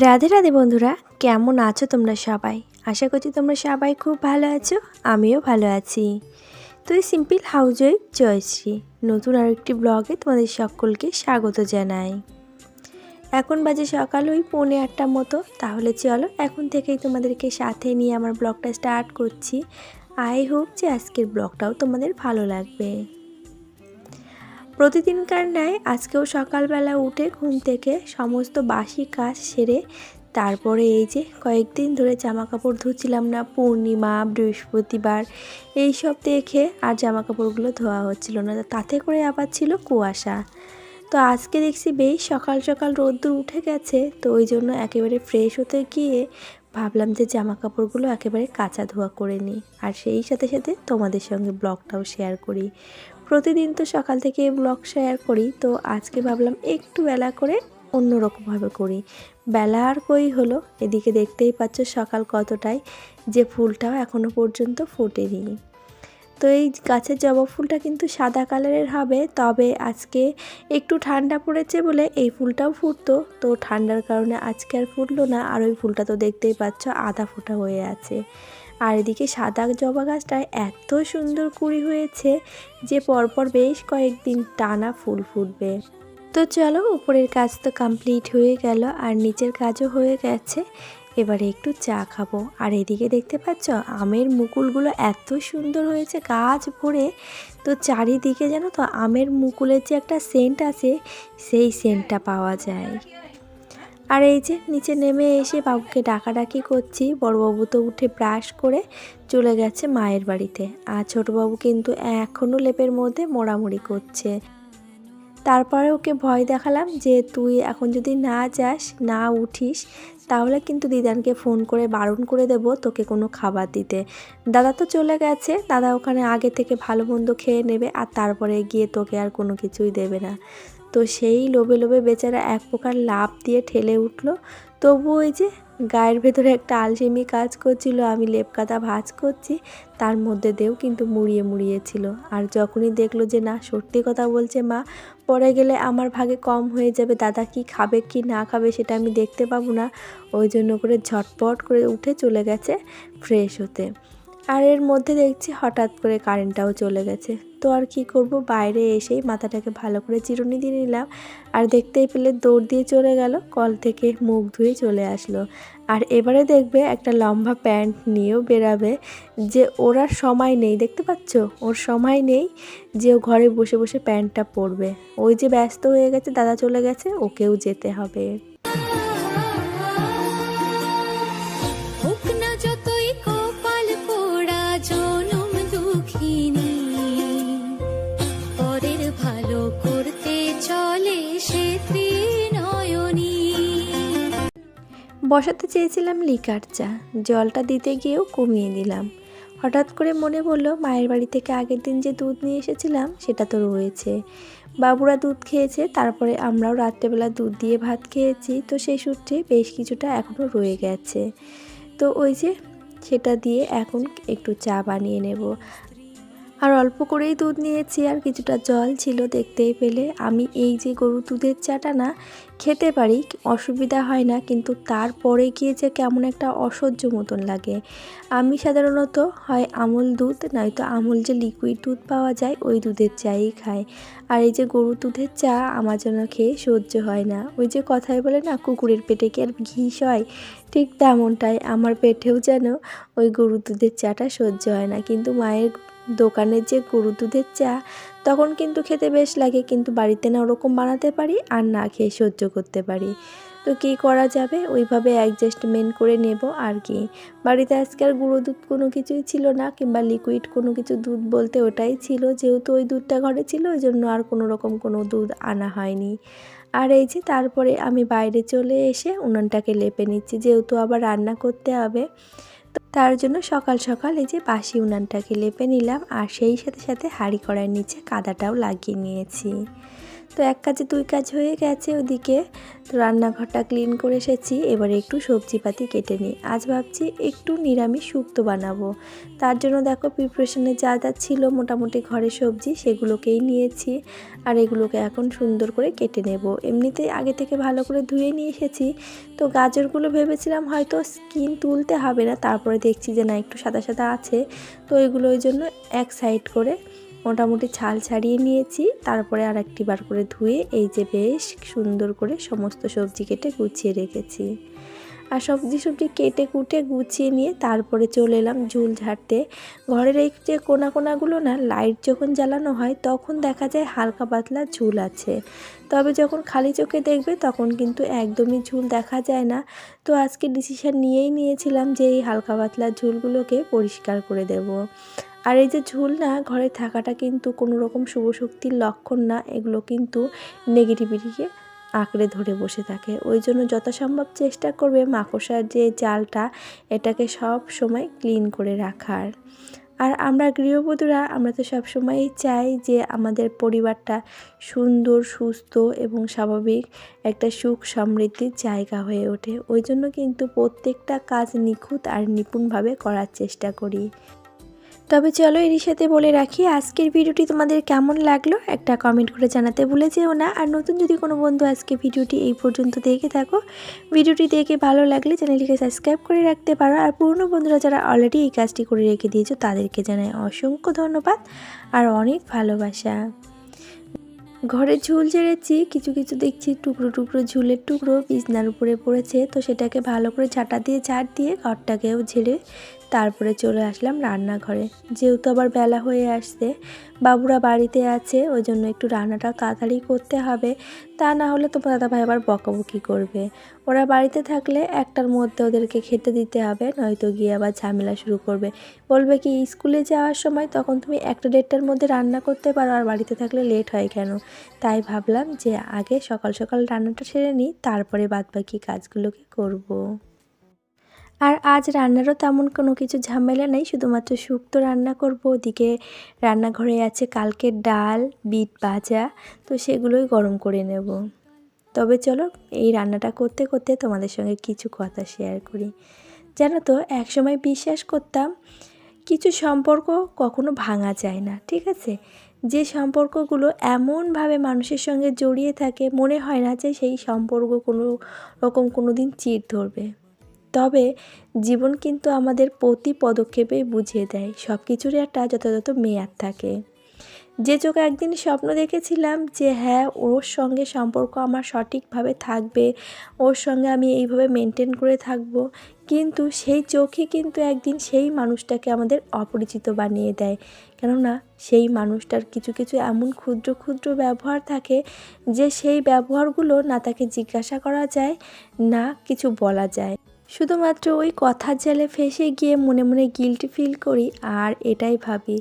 রাধে রাধে বন্ধুরা, কেমন আছো তোমরা সবাই? আশা করছি তোমরা সবাই খুব ভালো আছো, আমিও ভালো আছি। তো এই সিম্পল হাউস ওয়াইফ জয়শ্রী নতুন আরেকটি ব্লগে তোমাদের সকলকে স্বাগত জানাই। এখন বাজে সকাল ওই পৌনে আটটার মতো, তাহলে চলো এখন থেকেই তোমাদেরকে সাথে নিয়ে আমার ব্লগটা স্টার্ট করছি। আই হোপ যে আজকের ব্লগটাও তোমাদের ভালো লাগবে। প্রতিদিনকার ন্যায় আজকেও সকালবেলা উঠে ঘুম থেকে সমস্ত বাসি কাজ সেরে তারপরে এই যে কয়েকদিন ধরে জামা কাপড় ধুচ্ছিলাম না, পূর্ণিমা, বৃহস্পতিবার এই সব দেখে আর জামা কাপড়গুলো ধোয়া হচ্ছিল না। তাতে করে আবার ছিল কুয়াশা। তো আজকে দেখছি বেশ সকাল সকাল রোদ্দুর উঠে গেছে, তো ওই জন্য একেবারে ফ্রেশ হতে গিয়ে ভাবলাম যে জামা কাপড়গুলো একেবারে কাঁচা ধোয়া করে নিই। আর সেই সাথে সাথে তোমাদের সঙ্গে ব্লগটাও শেয়ার করি। প্রতিদিন তো সকাল থেকে ব্লগ শেয়ার করি, তো আজকে ভাবলাম একটু বেলা করে অন্যরকমভাবে করি। বেলা আর কই হলো? এদিকে দেখতেই পাচ্ছ সকাল কতটাই যে ফুলটাও এখনও পর্যন্ত ফুটে ফোটেনি। তো এই গাছের জবা ফুলটা কিন্তু সাদা কালারের হবে। তবে আজকে একটু ঠান্ডা পড়েছে বলে এই ফুলটাও ফুটতো। তো ঠান্ডার কারণে আজকে আর ফুটলো না। আর ওই ফুলটা তো দেখতেই পাচ্ছ আধা ফোটা হয়ে আছে। আর এদিকে সাদা জবা গাছটায় এত সুন্দর কুড়ি হয়েছে যে পরপর বেশ কয়েকদিন টানা ফুল ফুটবে। তো চলো, উপরের কাজ তো কমপ্লিট হয়ে গেল। আর নিচের কাজও হয়ে গেছে। এবারে একটু চা খাব। আর এদিকে দেখতে পাচ্ছ, আমের মুকুলগুলো এত সুন্দর হয়েছে গাছ ভরে। তো চারিদিকে যেন তো, আমের মুকুলের যে একটা সেন্ট আছে, সেই সেন্টটা পাওয়া যায়। আর এই যে নিচে নেমে এসে বাবুকে ডাকাডাকি করছি, বড়বাবু তো উঠে ব্রাশ করে চলে গেছে মায়ের বাড়িতে। আর ছোটোবাবু কিন্তু এখনও লেপের মধ্যে মোড়ামুড়ি করছে। তারপরে ওকে ভয় দেখালাম যে তুই এখন যদি না যাস, না উঠিস, তাহলে কিন্তু দিদানকে ফোন করে বারণ করে দেব তোকে কোনো খাবার দিতে। দাদা তো চলে গেছে, দাদা ওখানে আগে থেকে ভালো মন্দ খেয়ে নেবে আর তারপরে গিয়ে তোকে আর কোনো কিছুই দেবে না। তো সেই লোভে লোভে বেচারা এক প্রকার লাভ দিয়ে ঠেলে উঠল। তবু ওই যে গায়ের ভেতরে একটা আলসেমি কাজ করছিল, আমি লেপকাতা ভাজ করছি, তার মধ্যে দেও কিন্তু মুড়িয়ে মুড়িয়েছিল আর যখনই দেখল যে না, সত্যি কথা বলছে মা পরে গেলে আমার ভাগে কম হয়ে যাবে, দাদা কি খাবে কি না খাবে সেটা আমি দেখতে পাবো না। ওই জন্য করে ঝটপট করে উঠে চলে গেছে ফ্রেশ হতে। আর এর মধ্যে দেখছি হঠাৎ করে কারেন্টটাও চলে গেছে। তো আর কি করব? বাইরে এসেই মাথাটাকে ভালো করে চিরুনি দিয়ে নিলাম। আর দেখতেই পেলে দৌড় দিয়ে চলে গেল, কল থেকে মুখ ধুয়ে চলে আসলো। আর এবারে দেখবে একটা লম্বা প্যান্ট নিয়েও বেরাবে যে ওর আর সময় নেই, দেখতে পাচ্ছ? ওর সময় নেই যে ও ঘরে বসে বসে প্যান্টটা পরবে। ওই যে ব্যস্ত হয়ে গেছে, দাদা চলে গেছে, ওকেও যেতে হবে। বসাতে চেয়েছিলাম লিকার চা। জলটা দিতে গিয়েও কমিয়ে দিলাম। হঠাৎ করে মনে পড়ল, মায়ের বাড়ি থেকে আগের দিন যে দুধ নিয়ে এসেছিলাম, সেটা তো রয়েছে। বাবুরা দুধ খেয়েছে, তারপরে আমরাও রাত্রেবেলা দুধ দিয়ে ভাত খেয়েছি, তো সেই সূত্রে বেশ কিছুটা এখনও রয়ে গেছে। তো ওই যে, সেটা দিয়ে এখন একটু চা বানিয়ে নেব। আর অল্প করেই দুধ নিয়েছি, আর কিছুটা জল ছিল দেখতেই পেলে। আমি এই যে গরুর দুধের চাটা না, খেতে পারি, অসুবিধা হয় না, কিন্তু তারপরে গিয়ে যে কেমন একটা অসহ্য মতন লাগে। আমি সাধারণত হয় আমুল দুধ, নয়তো আমুল যে লিকুইড দুধ পাওয়া যায়, ওই দুধের চাই খাই। আর এই যে গরুর দুধের চা, আমার জন্য খেয়ে সহ্য হয় না। ওই যে কথায় বলে না, কুকুরের পেটে কি আর ঘিস হয়? ঠিক তেমনটাই, আমার পেটেও যেন ওই গরুর দুধের চাটা সহ্য হয় না। কিন্তু মায়ের দোকানের যে গরু দুধের চা, তখন কিন্তু খেতে বেশ লাগে, কিন্তু বাড়িতে না ওরকম বানাতে পারি আর না খেয়ে সহ্য করতে পারি। তো কী করা যাবে? ওইভাবে অ্যাডজাস্টমেন্ট করে নেব আর কি। বাড়িতে আজকে আর গুঁড়ো দুধ কোনো কিছুই ছিল না, কিংবা লিকুইড কোনো কিছু দুধ বলতে ওটাই ছিল। যেহেতু ওই দুধটা ঘরে ছিল ওই জন্য আর কোনো রকম কোনো দুধ আনা হয়নি। আর এই যে তারপরে আমি বাইরে চলে এসে উনুনটাকে লেপে নিচ্ছি, যেহেতু আবার রান্না করতে হবে। তার জন্য সকাল সকাল এই যে বাসি উনানটাকে লেপে নিলাম আর সেই সাথে সাথে হাঁড়ি কড়াইয়ের নিচে কাদাটাও লাগিয়ে নিয়েছি। তো এক কাজে দুই কাজ হয়ে গেছে ওদিকে। তো রান্নাঘরটা ক্লিন করে এসেছি, এবারে একটু সবজিপাতি কেটে নিই। আজ ভাবছি একটু নিরামিষ শুক্তো বানাবো। তার জন্য দেখো প্রিপারেশনে যা যা ছিল মোটামুটি ঘরের সবজি সেগুলোকেই নিয়েছি। আর এগুলোকে এখন সুন্দর করে কেটে নেব। এমনিতেই আগে থেকে ভালো করে ধুয়ে নিয়ে এসেছি। তো গাজরগুলো ভেবেছিলাম হয়তো স্কিন তুলতে হবে না, তারপরে দেখছি যে না একটু সাদা সাদা আছে। তো এগুলো ওই জন্য এক সাইড করে মোটামুটি ছাল ছাড়িয়ে নিয়েছি। তারপরে আর একটি বার করে ধুয়ে এই যে বেশ সুন্দর করে সমস্ত সবজি কেটে গুছিয়ে রেখেছি। আর সবজি সবজি কেটে কুটে গুছিয়ে নিয়ে তারপরে চলে এলাম ঝুল ঝাড়তে। ঘরের এই যে কোনা কোনাগুলো না, লাইট যখন জ্বালানো হয় তখন দেখা যায় হালকা পাতলা ঝুল আছে। তবে যখন খালি চোখে দেখবে তখন কিন্তু একদমই ঝুল দেখা যায় না। তো আজকে ডিসিশন নিয়েই নিয়েছিলাম যে এই হালকা পাতলা ঝুলগুলোকে পরিষ্কার করে দেব। আর এই যে ঝুল না ঘরে থাকাটা কিন্তু কোনো রকম শুভ শক্তির লক্ষণ না। এগুলো কিন্তু নেগেটিভিটিকে আঁকড়ে ধরে বসে থাকে। ওই জন্য যথাসম্ভব চেষ্টা করবে মাকড়সার যে জালটা, এটাকে সব সময় ক্লিন করে রাখার। আর আমরা গৃহবধূরা, আমরা তো সবসময়ই চাই যে আমাদের পরিবারটা সুন্দর, সুস্থ এবং স্বাভাবিক একটা সুখ সমৃদ্ধির জায়গা হয়ে ওঠে। ওই জন্য কিন্তু প্রত্যেকটা কাজ নিখুঁত আর নিপুণভাবে করার চেষ্টা করি। তবে চলো এরই সাথে বলে রাখি, আজকের ভিডিওটি তোমাদের কেমন লাগল? একটা কমেন্ট করে জানাতে ভুলে যেও না। আর নতুন যদি কোনো বন্ধু আজকে ভিডিওটি এই পর্যন্ত দেখে থাকো, ভিডিওটি দেখে ভালো লাগলে চ্যানেলটিকে সাবস্ক্রাইব করে রাখতে পারো। আর পুরনো বন্ধুরা যারা অলরেডি এই কাজটি করে রেখে দিয়েছ, তাদেরকে জানাই অসংখ্য ধন্যবাদ আর অনেক ভালোবাসা। ঘরে ঝুল ঝেড়েছি, কিছু কিছু দেখছি টুকরো টুকরো ঝুলের টুকরো বিছনার উপরে পড়েছে, তো সেটাকে ভালো করে ঝাঁটা দিয়ে ঝাড় দিয়ে ঘরটাকেও ঝেড়ে তারপরে চলে আসলাম রান্নাঘরে। যেহেতু আবার বেলা হয়ে আসছে, বাবুরা বাড়িতে আছে ওই জন্য একটু রান্নাটা তাড়াতাড়ি করতে হবে। তা না হলে তো দাদাভাই আবার বকাবকি করবে। ওরা বাড়িতে থাকলে একটার মধ্যে ওদেরকে খেতে দিতে হবে, নয়তো গিয়ে আবার ঝামেলা শুরু করবে। বলবে কি, স্কুলে যাওয়ার সময় তখন তুমি একটা দেড়টার মধ্যে রান্না করতে পারো, আর বাড়িতে থাকলে লেট হয় কেন? তাই ভাবলাম যে আগে সকাল সকাল রান্নাটা সেরে নিই, তারপরে বাদবাকি কাজগুলোকে করব। আর আজ রান্নারও তেমন কোনো কিছু ঝামেলা নেই, শুধুমাত্র শুক্তো রান্না করব। ওদিকে রান্নাঘরে আছে কালকের ডাল, বিট ভাজা, তো সেগুলোই গরম করে নেব। তবে চলো, এই রান্নাটা করতে করতে তোমাদের সঙ্গে কিছু কথা শেয়ার করি। জানো তো, একসময় বিশ্বাস করতাম, কিছু সম্পর্ক কখনো ভাঙা যায় না, ঠিক আছে? যে সম্পর্কগুলো এমনভাবে মানুষের সঙ্গে জড়িয়ে থাকে, মনে হয় না যে সেই সম্পর্ক কোনো রকম কোনো দিন চির ধরবে। তবে জীবন কিন্তু আমাদের প্রতি পদক্ষেপে বুঝিয়ে দেয়। সব কিছুরই একটা যথাযথ মেয়াদ থাকে। যে চোখে একদিন স্বপ্ন দেখেছিলাম যে হ্যাঁ ওর সঙ্গে সম্পর্ক আমার সঠিকভাবে থাকবে, ওর সঙ্গে আমি এইভাবে মেনটেন করে থাকব। কিন্তু সেই চোখে কিন্তু একদিন সেই মানুষটাকে আমাদের অপরিচিত বানিয়ে দেয়। কেননা সেই মানুষটার কিছু কিছু এমন ক্ষুদ্র ক্ষুদ্র ব্যবহার থাকে যে, সেই ব্যবহারগুলো না তাকে জিজ্ঞাসা করা যায়, না কিছু বলা যায়। শুধুমাত্র ওই কথার জালে ফেসে গিয়ে মনে মনে গিল্টি ফিল করি আর এটাই ভাবি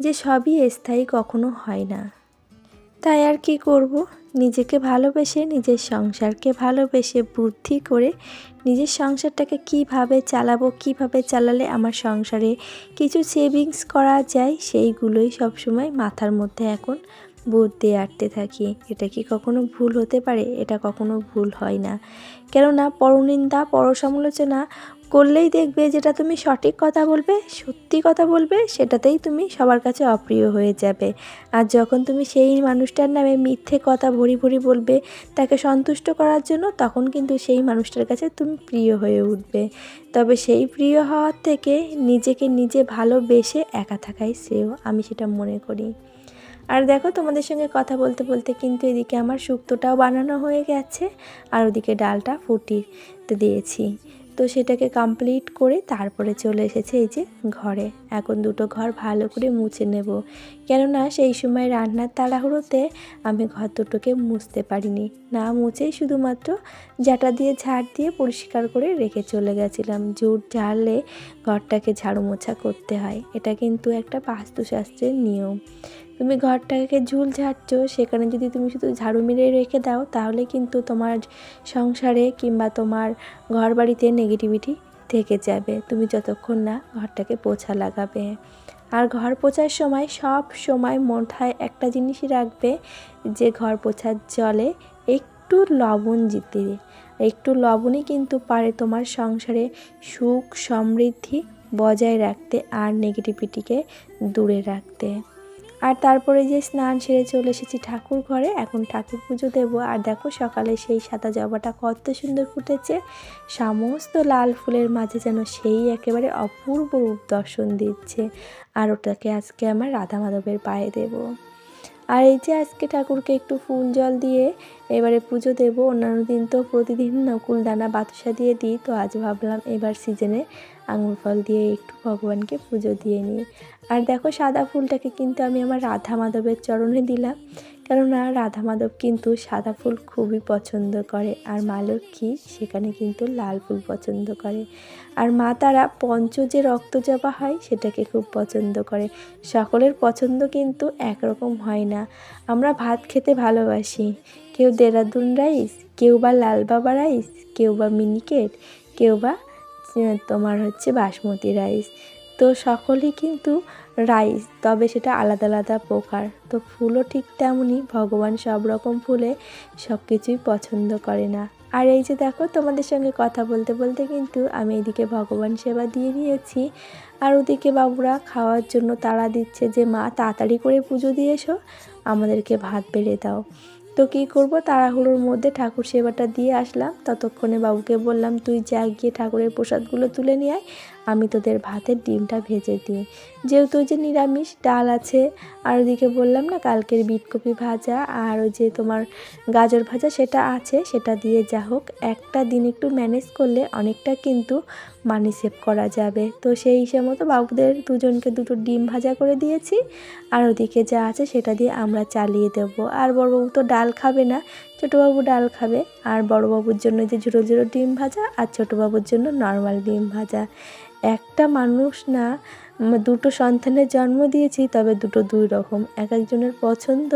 যে সবই স্থায়ী কখনো হয় না। তাই আর কি করব? নিজেকে ভালোবেসে, নিজের সংসারকে ভালোবেসে, বুদ্ধি করে নিজের সংসারটাকে কীভাবে চালাবো, কীভাবে চালালে আমার সংসারে কিছু সেভিংস করা যায়, সেইগুলোই সবসময় মাথার মধ্যে এখন বুদ্ধি আটতে থাকি। এটা কি কখনো ভুল হতে পারে? এটা কখনো ভুল হয় না। কেননা পরনিন্দা, পরসমালোচনা করলেই দেখবে যেটা তুমি সঠিক কথা বলবে, সত্যি কথা বলবে, সেটাতেই তুমি সবার কাছে অপ্রিয় হয়ে যাবে। আর যখন তুমি সেই মানুষটার নামে মিথ্যে কথা ভরি ভরি বলবে, তাকে সন্তুষ্ট করার জন্য তখন কিন্তু সেই মানুষটার কাছে তুমি প্রিয় হয়ে উঠবে। তবে সেই প্রিয় হওয়ার থেকে নিজেকে নিজে ভালোবেসে একা থাকাই শ্রেয়, আমি সেটা মনে করি। আর দেখো তোমাদের সঙ্গে কথা বলতে বলতে কিন্তু এদিকে আমার শুক্তোটাও বানানো হয়ে গেছে আর ওদিকে ডালটা ফুটিতে দিয়েছি। তো সেটাকে কমপ্লিট করে তারপরে চলে এসেছে এই যে ঘরে। এখন দুটো ঘর ভালো করে মুছে নেব। কেননা সেই সময় রান্নার তাড়াহুড়োতে আমি ঘর দুটোকে মুছতে পারিনি। না মুছেই শুধুমাত্র জাটা দিয়ে ঝাড় দিয়ে পরিষ্কার করে রেখে চলে গেছিলাম। জুট ঝাড়লে ঘরটাকে ঝাড়ু মোছা করতে হয়। এটা কিন্তু একটা বাস্তুশাস্ত্রের নিয়ম। তুমি ঘরটাকে ঝুল ঝাড়ছো, সেখানে যদি তুমি শুধু ঝাড়ু মেরে রেখে দাও, তাহলে কিন্তু তোমার সংসারে কিংবা তোমার ঘর বাড়িতে নেগেটিভিটি থেকে যাবে। তুমি যতক্ষণ না ঘরটাকে পোছা লাগাবে। আর ঘর পোছার সময় সব সময় মাথায় একটা জিনিসই রাখবে, যে ঘর পোছার জলে একটু লবণ দিতে। একটু লবণই কিন্তু পারে তোমার সংসারে সুখ সমৃদ্ধি বজায় রাখতে আর নেগেটিভিটিকে দূরে রাখতে। আর তারপরে যে স্নান সেরে চলে এসেছি ঠাকুর ঘরে, এখন ঠাকুর পুজো দেবো। আর দেখো সকালে সেই সাদা জবাটা কত সুন্দর ফুটেছে। সমস্ত লাল ফুলের মাঝে যেন সেই একেবারে অপূর্ব রূপ দর্শন দিচ্ছে। আর ওটাকে আজকে আমার রাধা মাধবের পায়ে দেবো। আর এই যে আজকে ঠাকুরকে একটু ফুল জল দিয়ে এবারে পুজো দেব, অন্যান্য দিন তো প্রতিদিন নকুল দানা বাতাসা দিয়ে দিই, তো আজ ভাবলাম এবার সিজনে আঙুর ফল দিয়ে একটু ভগবানকে পুজো দিয়ে নিই। আর দেখো সাদা ফুলটাকে কিন্তু আমি আমার রাধা মাধবের চরণে দিলাম। কেননা রাধা মাধব কিন্তু সাদা ফুল খুবই পছন্দ করে আর মা লক্ষ্মী সেখানে কিন্তু লাল ফুল পছন্দ করে। আর মা তারা পঞ্চ যে রক্ত রক্তজবা হয় সেটাকে খুব পছন্দ করে। সকলের পছন্দ কিন্তু একরকম হয় না। আমরা ভাত খেতে ভালোবাসি। কেউ দেরাদুন রাইস, কেউ বা লাল বাবা রাইস, কেউ বা মিনিকেট, কেউ বা তোমার হচ্ছে বাসমতি রাইস। তো সকলেই কিন্তু রাইস, তবে সেটা আলাদা আলাদা প্রকার। তো ফুলও ঠিক তেমনই, ভগবান সব রকম ফুলে সব কিছুই পছন্দ করে না। আর এই যে দেখো, তোমাদের সঙ্গে কথা বলতে বলতে কিন্তু আমি এদিকে ভগবান সেবা দিয়ে দিয়েছি আর ওদিকে বাবুরা খাওয়ার জন্য তারা দিচ্ছে যে, মা, তাড়াতাড়ি করে পুজো দিয়ে এসো, আমাদেরকে ভাত বেড়ে দাও। তো কী করব, তাড়াহুড়োর মধ্যে ঠাকুর সেবাটা দিয়ে আসলাম। ততক্ষণে বাবুকে বললাম, তুই যা গিয়ে ঠাকুরের প্রসাদগুলো তুলে নিয়ে আয় আমি তোদের ভাতের ডিমটা ভেজে দিই। যেহেতু ওই যে নিরামিষ, ডাল আছে, আর ওদিকে বললাম না, কালকের বিটকপি ভাজা, আর ওই যে তোমার গাজর ভাজা সেটা আছে, সেটা দিয়ে যা হোক, একটা দিন একটু ম্যানেজ করলে অনেকটা কিন্তু মানি সেভ করা যাবে। তো সেই হিসেবে মতো বাবুদের দুজনকে দুটো ডিম ভাজা করে দিয়েছি। আর ওদিকে যা আছে সেটা দিয়ে আমরা চালিয়ে দেবো। আর বড়বাবু তো ডাল খাবে না, ছোটোবাবু ডাল খাবে। আর বড়বাবুর জন্য যে ঝুড়ো ঝুড়ো ডিম ভাজা আর ছোটোবাবুর জন্য নর্মাল ডিম ভাজা। একটা মানুষ না দুটো সন্তানের জন্ম দিয়েছি, তবে দুটো দুই রকম। এক একজনের পছন্দ,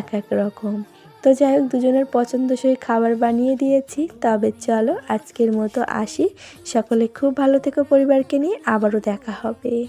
এক এক রকম। তো যাই হোক, দুজনের পছন্দসই খাবার বানিয়ে দিয়েছি। তবে চলো আজকের মতো আসি। সকলে খুব ভালো থেকো পরিবারকে নিয়ে। আবারও দেখা হবে।